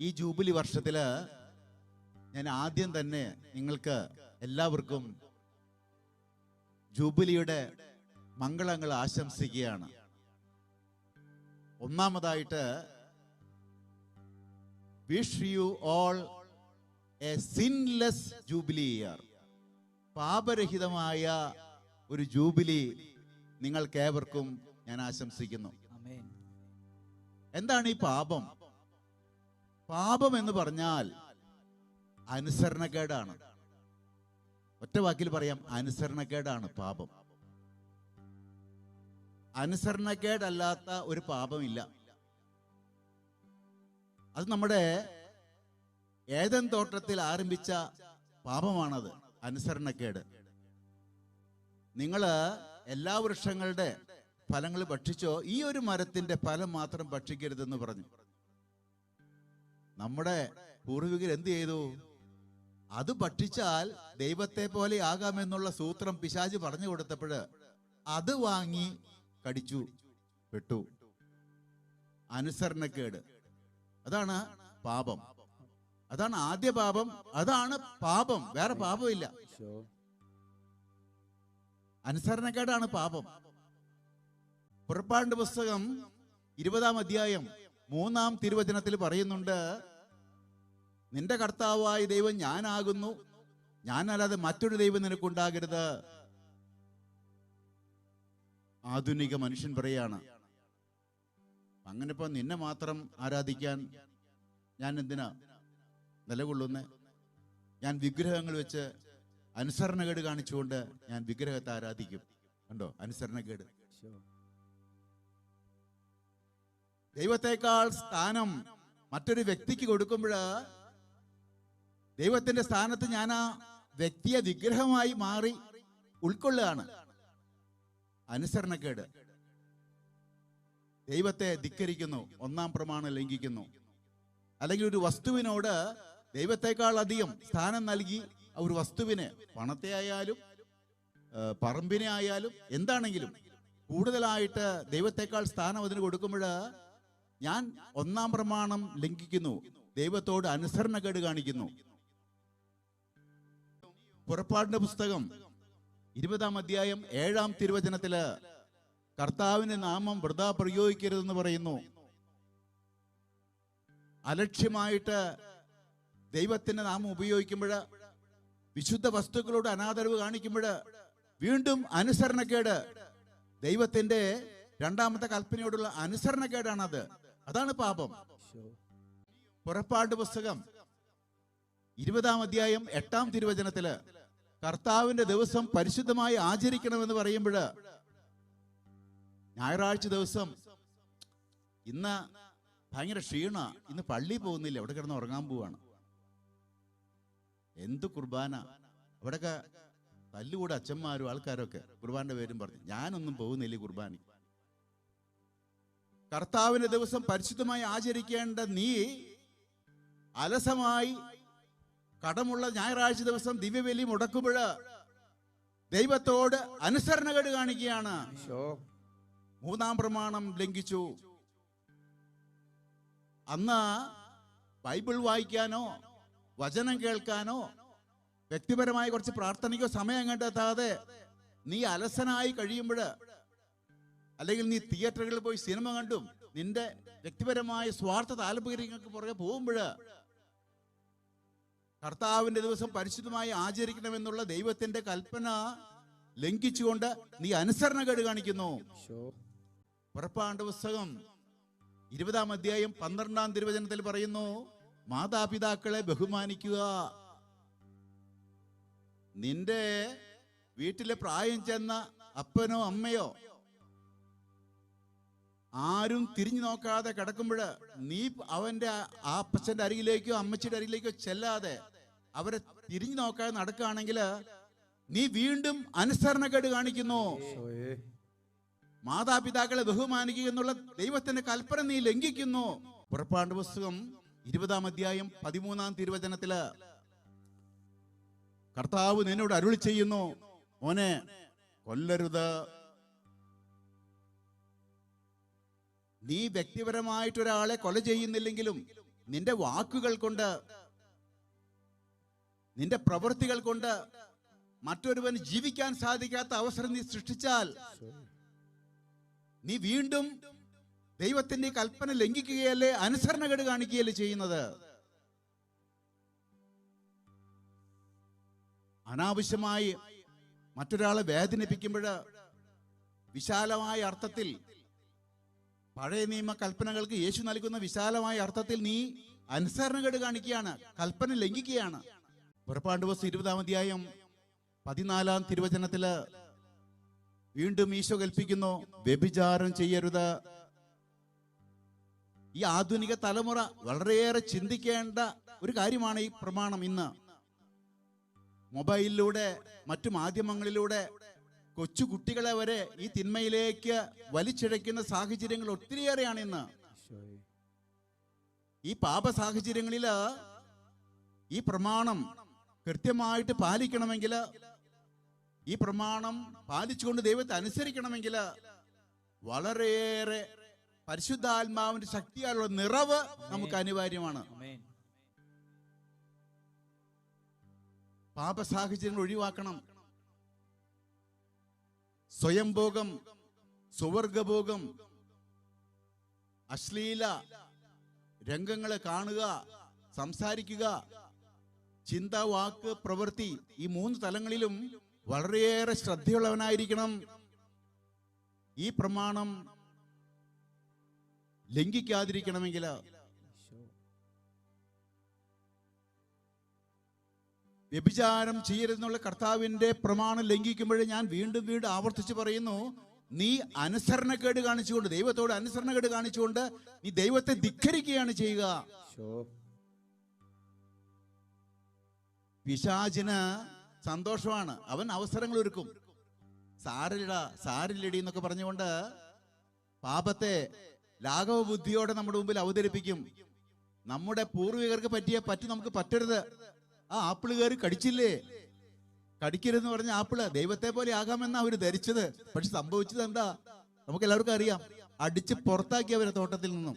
ഈ ജൂബിലി വർഷത്തിൽ ഞാൻ ആദ്യം തന്നെ നിങ്ങൾക്ക് എല്ലാവർക്കും ജൂബിലിയുടെ മംഗളങ്ങൾ ആശംസിക്കുകയാണ്. ഒന്നാമതായിട്ട് wish you all a sinless jubilee year പാപരഹിതമായ ഒരു ജൂബിലി നിങ്ങൾക്കേവർക്കും ഞാൻ ആശംസിക്കുന്നു. എന്താണ് ഈ പാപം? പാപം എന്ന് പറഞ്ഞാൽ അനുസരണക്കേടാണ്. ഒറ്റ വാക്കിൽ പറയാം അനുസരണക്കേടാണ് പാപം. അനുസരണക്കേടല്ലാത്ത ഒരു പാപമില്ല. അത് നമ്മുടെ ഏതൻ തോട്ടത്തിൽ ആരംഭിച്ച പാപമാണത് അനുസരണക്കേട്. നിങ്ങൾ എല്ലാ വൃക്ഷങ്ങളുടെ ഫലങ്ങൾ ഭക്ഷിച്ചോ ഈ ഒരു മരത്തിന്റെ ഫലം മാത്രം ഭക്ഷിക്കരുതെന്ന് പറഞ്ഞു. നമ്മുടെ പൂർവികർ എന്ത് ചെയ്തു? അത് ഭക്ഷിച്ചാൽ ദൈവത്തെ പോലെ ആകാമെന്നുള്ള സൂത്രം പിശാജ് പറഞ്ഞു കൊടുത്തപ്പോൾ അത് വാങ്ങി കടിച്ചു പെട്ടു. അനുസരണക്കേട്. അതാണ് പാപം. അതാണ് ആദ്യ പാപം. അതാണ് പാപം. വേറെ പാപമില്ല അനുസരണക്കേടാണ് പാപം. പുറപ്പാണ്ട് പുസ്തകം ഇരുപതാം അധ്യായം മൂന്നാം തിരുവചനത്തിൽ പറയുന്നുണ്ട് നിന്റെ കർത്താവായ ദൈവം ഞാനാകുന്നു. ഞാനല്ലാതെ മറ്റൊരു ദൈവം നിനക്കുണ്ടാകരുത്. ആധുനിക മനുഷ്യൻ പറയാണ് അങ്ങനെ ഇപ്പൊ നിന്നെ മാത്രം ആരാധിക്കാൻ ഞാൻ എന്തിനാ നിലകൊള്ളുന്നേ? ഞാൻ വിഗ്രഹങ്ങൾ വെച്ച് അനുസരണക്കേട് കാണിച്ചുകൊണ്ട് ഞാൻ വിഗ്രഹത്തെ ആരാധിക്കും. കണ്ടോ? അനുസരണക്കേട് ദൈവത്തെക്കാൾ സ്ഥാനം മറ്റൊരു വ്യക്തിക്ക് കൊടുക്കുമ്പോൾ ദൈവത്തിന്റെ സ്ഥാനത്ത് ഞാൻ ആ വ്യക്തിയെ വിഗ്രഹമായി മാറി ഉൾക്കൊള്ളുകയാണ്. അനുസരണക്കേട്. ദൈവത്തെ ധിക്കരിക്കുന്നു ഒന്നാം പ്രമാണം ലംഘിക്കുന്നു. അല്ലെങ്കിൽ ഒരു വസ്തുവിനോട് ദൈവത്തെക്കാൾ അധികം സ്ഥാനം നൽകി ഒരു വസ്തുവിന് പണത്തെ ആയാലും പറമ്പിനെ ആയാലും എന്താണെങ്കിലും കൂടുതലായിട്ട് ദൈവത്തെക്കാൾ സ്ഥാനം അതിന് കൊടുക്കുമ്പോൾ ഞാൻ ഒന്നാം പ്രമാണം ലംഘിക്കുന്നു ദൈവത്തോട് അനുസരണക്കേട് കാണിക്കുന്നു. പുറപ്പാടിന്റെ പുസ്തകം ഇരുപതാം അധ്യായം ഏഴാം തിരുവചനത്തിൽ കർത്താവിന്റെ നാമം വൃതാ പ്രയോഗിക്കരുതെന്ന് പറയുന്നു. അലക്ഷ്യമായിട്ട് ദൈവത്തിന്റെ നാമം ഉപയോഗിക്കുമ്പോൾ വിശുദ്ധ വസ്തുക്കളോട് അനാദരവ് കാണിക്കുമ്പോൾ വീണ്ടും അനുസരണക്കേട്. ദൈവത്തിന്റെ രണ്ടാമത്തെ കൽപ്പനയോടുള്ള അനുസരണക്കേടാണത്. അതാണ് പാപം. പുറപ്പാട് പുസ്തകം ഇരുപതാം അധ്യായം എട്ടാം തിരുവചനത്തിൽ കർത്താവിന്റെ ദിവസം പരിശുദ്ധമായി ആചരിക്കണമെന്ന് പറയുമ്പോൾ ഞായറാഴ്ച ദിവസം ഇന്ന് ഭയങ്കര ക്ഷീണ. ഇന്ന് പള്ളി പോകുന്നില്ല. അവിടെ കിടന്ന് ഉറങ്ങാൻ പോവാണ്. എന്ത് കുർബാന? അവിടെയൊക്കെ തല്ലുകൂടെ അച്ഛന്മാരും ആൾക്കാരൊക്കെ കുർബാന്റെ പേരും പറഞ്ഞു. ഞാനൊന്നും പോകുന്നില്ല കുർബാനി കുർബാന കർത്താവിന്റെ ദിവസം പരിശുദ്ധമായി ആചരിക്കേണ്ട നീ അലസമായി കടമുള്ള ഞായറാഴ്ച ദിവസം ദിവ്യബലി മുടക്കുമ്പോൾ ദൈവത്തോട് അനുസരണകേട് കാണിക്കുകയാണ്. മൂന്നാം പ്രമാണം ലംഘിച്ചു. അന്ന് ബൈബിൾ വായിക്കാനോ വചനം കേൾക്കാനോ വ്യക്തിപരമായ കുറച്ച് പ്രാർത്ഥനയ്ക്കോ സമയം കണ്ടെത്താതെ നീ അലസനായി കഴിയുമ്പോൾ അല്ലെങ്കിൽ നീ തിയേറ്ററുകളിൽ പോയി സിനിമ കണ്ടും നിന്റെ വ്യക്തിപരമായ സ്വാർത്ഥ താല്പര്യങ്ങൾക്ക് പുറകെ പോകുമ്പോൾ കർത്താവിന്റെ ദിവസം പരിശുദ്ധമായി ആചരിക്കണമെന്നുള്ള ദൈവത്തിന്റെ കൽപ്പന ലംഘിച്ചുകൊണ്ട് നീ അനുസരണക്കേട് കാണിക്കുന്നു. പുറപ്പാണ്ട് പുസ്തകം ഇരുപതാം അധ്യായം പന്ത്രണ്ടാം തിരുവചനത്തിൽ പറയുന്നു മാതാപിതാക്കളെ ബഹുമാനിക്കുക. നിന്റെ വീട്ടിലെ പ്രായം ചെന്ന അപ്പനോ അമ്മയോ ആരും തിരിഞ്ഞു നോക്കാതെ കിടക്കുമ്പോൾ നീ അവന്റെ ആ- അപ്പച്ചന്റെ അരികിലേക്കോ അമ്മച്ചിയുടെ അരികിലേക്കോ ചെല്ലാതെ അവരെ തിരിഞ്ഞു നോക്കാതെ നടക്കുകയാണെങ്കിൽ നീ വീണ്ടും അനുസരണക്കേട് കാണിക്കുന്നു. മാതാപിതാക്കളെ ബഹുമാനിക്കുക എന്നുള്ള ദൈവത്തിന്റെ കൽപ്പന നീ ലംഘിക്കുന്നു. പുറപ്പാണ്ട് പുസ്തകം ഇരുപതാം അധ്യായം പതിമൂന്നാം തിരുവചനത്തിൽ കർത്താവ് നിന്നോട് അരുളി ചെയ്യുന്നു മോനെ കൊല്ലരുത്. നീ വ്യക്തിപരമായിട്ടൊരാളെ കൊല ചെയ്യുന്നില്ലെങ്കിലും നിന്റെ വാക്കുകൾ കൊണ്ട് നിന്റെ പ്രവൃത്തികൾ കൊണ്ട് മറ്റൊരുവന് ജീവിക്കാൻ സാധിക്കാത്ത അവസരം നീ സൃഷ്ടിച്ചാൽ നീ വീണ്ടും ദൈവത്തിന്റെ കൽപ്പന ലംഘിക്കുകയല്ലേ അനുസരണകേട് കാണിക്കുകയല്ലേ ചെയ്യുന്നത്? അനാവശ്യമായി മറ്റൊരാളെ വേദനിപ്പിക്കുമ്പോൾ വിശാലമായ അർത്ഥത്തിൽ പഴയ നിയമ കൽപ്പനകൾക്ക് യേശു നൽകുന്ന വിശാലമായ അർത്ഥത്തിൽ നീ അനുസരണകേട് കാണിക്കുകയാണ് കൽപ്പന ലംഘിക്കുകയാണ്. പുറപ്പാട് ദിവസം ഇരുപതാം അധ്യായം പതിനാലാം തിരുവചനത്തിൽ വീണ്ടും ഈശോ കൽപ്പിക്കുന്നു വ്യഭിചാരം ചെയ്യരുത്. ഈ ആധുനിക തലമുറ വളരെയേറെ ചിന്തിക്കേണ്ട ഒരു കാര്യമാണ് ഈ പ്രമാണം ഇന്ന്. മൊബൈലിലൂടെ മറ്റു മാധ്യമങ്ങളിലൂടെ കൊച്ചു കുട്ടികളെ വരെ ഈ തിന്മയിലേക്ക് വലിച്ചിഴയ്ക്കുന്ന സാഹചര്യങ്ങൾ ഒത്തിരിയേറെയാണ് ഇന്ന്. ഈ പാപ സാഹചര്യങ്ങളിൽ ഈ പ്രമാണം കൃത്യമായിട്ട് പാലിക്കണമെങ്കിൽ ഈ പ്രമാണം പാലിച്ചുകൊണ്ട് ദൈവത്തെ അനുസരിക്കണമെങ്കിൽ വളരെയേറെ പരിശുദ്ധാത്മാവിന്റെ ശക്തിയാലുള്ള നിറവ് നമുക്ക് അനിവാര്യമാണ്. പാപ സാഹചര്യങ്ങൾ ഒഴിവാക്കണം. സ്വയംഭോഗം സുവർഗഭോഗം അശ്ലീല രംഗങ്ങളെ കാണുക സംസാരിക്കുക ചിന്ത വാക്ക് പ്രവൃത്തി ഈ മൂന്ന് തലങ്ങളിലും വളരെയേറെ ശ്രദ്ധയുള്ളവനായിരിക്കണം. ഈ പ്രമാണം ലംഘിക്കാതിരിക്കണമെങ്കിൽ വ്യഭിചാരം ചെയ്യരുതെന്നുള്ള കർത്താവിന്റെ പ്രമാണം ലംഘിക്കുമ്പോൾ ഞാൻ വീണ്ടും വീണ്ടും ആവർത്തിച്ച് പറയുന്നു നീ അനുസരണക്കേട് കാണിച്ചുകൊണ്ട് ദൈവത്തോട് അനുസരണക്കേട് കാണിച്ചുകൊണ്ട് നീ ദൈവത്തെ ധിക്കരിക്കുകയാണ് ചെയ്യുക. പിശാചിന് സന്തോഷമാണ്. അവൻ അവസരങ്ങൾ ഒരുക്കും. സാരിലിട സാരിലിടി എന്നൊക്കെ പറഞ്ഞുകൊണ്ട് പാപത്തെ ലാഘവ ബുദ്ധിയോടെ നമ്മുടെ മുമ്പിൽ അവതരിപ്പിക്കും. നമ്മുടെ പൂർവികർക്ക് പറ്റിയ പറ്റി നമുക്ക് പറ്റരുത്. ആ ആപ്പിൾ കയറി കടിച്ചില്ലേ? കടിക്കരുതെന്ന് പറഞ്ഞ ആപ്പിൾ ദൈവത്തെ പോലെ ആകാമെന്നാ അവർ ധരിച്ചത്. പക്ഷെ സംഭവിച്ചത് എന്താ? നമുക്ക് എല്ലാവർക്കും അറിയാം. അടിച്ച് പുറത്താക്കി അവരെ തോട്ടത്തിൽ നിന്നും.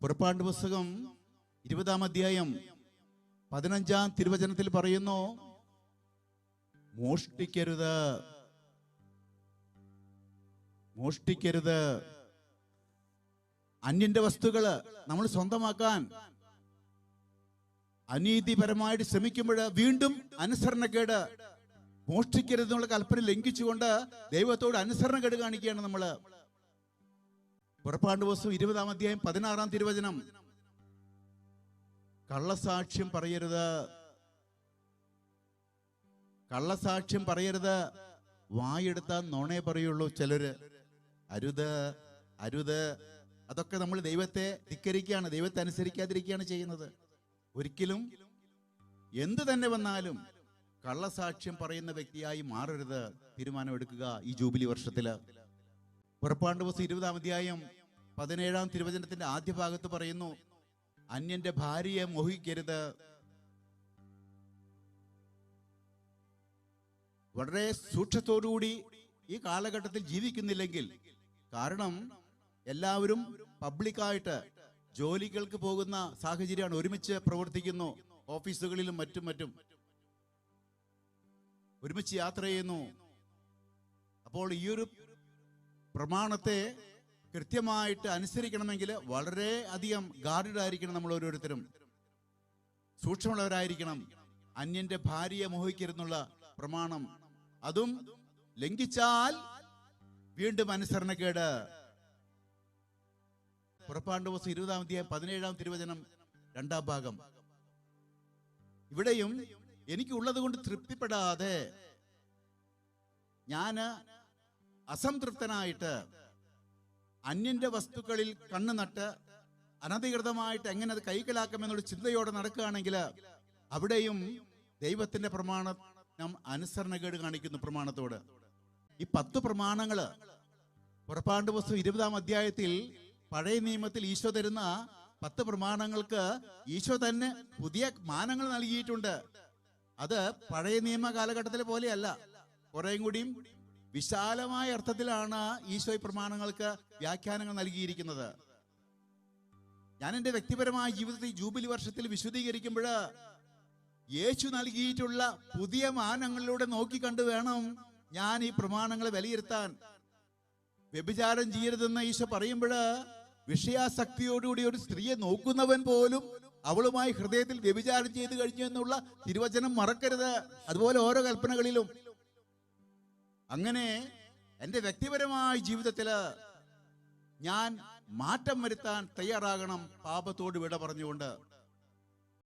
പുറപ്പാണ്ട് പുസ്തകം ഇരുപതാം അധ്യായം പതിനഞ്ചാം തിരുവചനത്തിൽ പറയുന്നു മോഷ്ടിക്കരുത്. മോഷ്ടിക്കരുത്. അന്യന്റെ വസ്തുക്കൾ നമ്മൾ സ്വന്തമാക്കാൻ അനീതിപരമായിട്ട് ശ്രമിക്കുമ്പോൾ വീണ്ടും അനുസരണക്കേട് മോഷ്ടിക്കരുതെന്നുള്ള കൽപ്പന ലംഘിച്ചുകൊണ്ട് ദൈവത്തോട് അനുസരണക്കേട് കാണിക്കുകയാണ് നമ്മൾ. പുറപ്പാണ്ട് ദിവസം ഇരുപതാം അധ്യായം പതിനാറാം തിരുവചനം. കള്ളസാക്ഷ്യം പറയരുത്. കള്ളസാക്ഷ്യം പറയരുത്. വായെടുത്ത നുണേ പറയുള്ളൂ ചിലര്. അരുത് അരുത്. അതൊക്കെ നമ്മൾ ദൈവത്തെ ധിക്കരിക്കുകയാണ് ദൈവത്തെ അനുസരിക്കാതിരിക്കുകയാണ് ചെയ്യുന്നത്. ഒരിക്കലും എന്ത് തന്നെ വന്നാലും കള്ളസാക്ഷ്യം പറയുന്ന വ്യക്തിയായി മാറരുത് തീരുമാനമെടുക്കുക ഈ ജൂബിലി വർഷത്തിൽ പുറപ്പാണ്ട് ദിവസം ഇരുപതാം അധ്യായം പതിനേഴാം തിരുവചനത്തിന്റെ ആദ്യ ഭാഗത്ത് പറയുന്നു അന്യന്റെ ഭാര്യയെ മോഹിക്കരുത്. വളരെ സൂക്ഷ്മത്തോടുകൂടി ഈ കാലഘട്ടത്തിൽ ജീവിക്കുന്നില്ലെങ്കിൽ കാരണം എല്ലാവരും പബ്ലിക്കായിട്ട് ജോലികൾക്ക് പോകുന്ന സാഹചര്യമാണ് ഒരുമിച്ച് പ്രവർത്തിക്കുന്നു. ഓഫീസുകളിലും മറ്റും മറ്റും. ഒരുമിച്ച് യാത്ര ചെയ്യുന്നു. അപ്പോൾ ഈ ഒരു പ്രമാണത്തെ കൃത്യമായിട്ട് അനുസരിക്കണമെങ്കിൽ വളരെ അധികം ഗാർഡഡ് ആയിരിക്കണം നമ്മൾ ഓരോരുത്തരും. സൂക്ഷ്മമുള്ളവരായിരിക്കണം. അന്യന്റെ ഭാര്യയെ മോഹിക്കരുന്നുള്ള പ്രമാണം. അതും ലംഘിച്ചാൽ വീണ്ടും അനുസരണക്കേട്. പുറപ്പാണ്ട് ദിവസം ഇരുപതാം തീയതി പതിനേഴാം തിരുവചനം രണ്ടാം ഭാഗം. ഇവിടെയും എനിക്കുള്ളത് കൊണ്ട് തൃപ്തിപ്പെടാതെ ഞാൻ അസംതൃപ്തനായിട്ട് അന്യന്റെ വസ്തുക്കളിൽ കണ്ണു നട്ട് അനധികൃതമായിട്ട് എങ്ങനെ അത് കൈക്കലാക്കാമെന്നുള്ള ചിന്തയോടെ നടക്കുകയാണെങ്കിൽ അവിടെയും ദൈവത്തിന്റെ പ്രമാണ നാം അനുസരണക്കേട് കാണിക്കുന്നു പ്രമാണത്തോട്. ഈ പത്ത് പ്രമാണങ്ങൾ പുറപ്പാണ്ട് പുസ്തകം ഇരുപതാം അധ്യായത്തിൽ പഴയ നിയമത്തിൽ ഈശോ തരുന്ന പത്ത് പ്രമാണങ്ങൾക്ക് ഈശോ തന്നെ പുതിയ മാനങ്ങൾ നൽകിയിട്ടുണ്ട്. അത് പഴയ നിയമ കാലഘട്ടത്തിലെ പോലെയല്ല. കുറേയും കൂടിയും വിശാലമായ അർത്ഥത്തിലാണ് ഈശോ ഈ പ്രമാണങ്ങൾക്ക് വ്യാഖ്യാനങ്ങൾ നൽകിയിരിക്കുന്നത്. ഞാൻ എന്റെ വ്യക്തിപരമായ ജീവിതത്തിൽ ജൂബിലി വർഷത്തിൽ വിശദീകരിക്കുമ്പോൾ യേശു നൽകിയിട്ടുള്ള പുതിയ മാനങ്ങളിലൂടെ നോക്കിക്കണ്ട് വേണം ഞാൻ ഈ പ്രമാണങ്ങളെ വിലയിരുത്താൻ. വ്യഭിചാരം ചെയ്യരുതെന്ന് ഈശോ പറയുമ്പോൾ വിഷയാസക്തിയോടുകൂടി ഒരു സ്ത്രീയെ നോക്കുന്നവൻ പോലും അവളുമായി ഹൃദയത്തിൽ വ്യഭിചാരം ചെയ്തു കഴിഞ്ഞു എന്നുള്ള തിരുവചനം മറക്കരുത്. അതുപോലെ ഓരോ കൽപ്പനകളിലും. അങ്ങനെ എന്റെ വ്യക്തിപരമായ ജീവിതത്തിൽ ഞാൻ മാറ്റം വരുത്താൻ തയ്യാറാകണം പാപത്തോട് വിട പറഞ്ഞുകൊണ്ട്.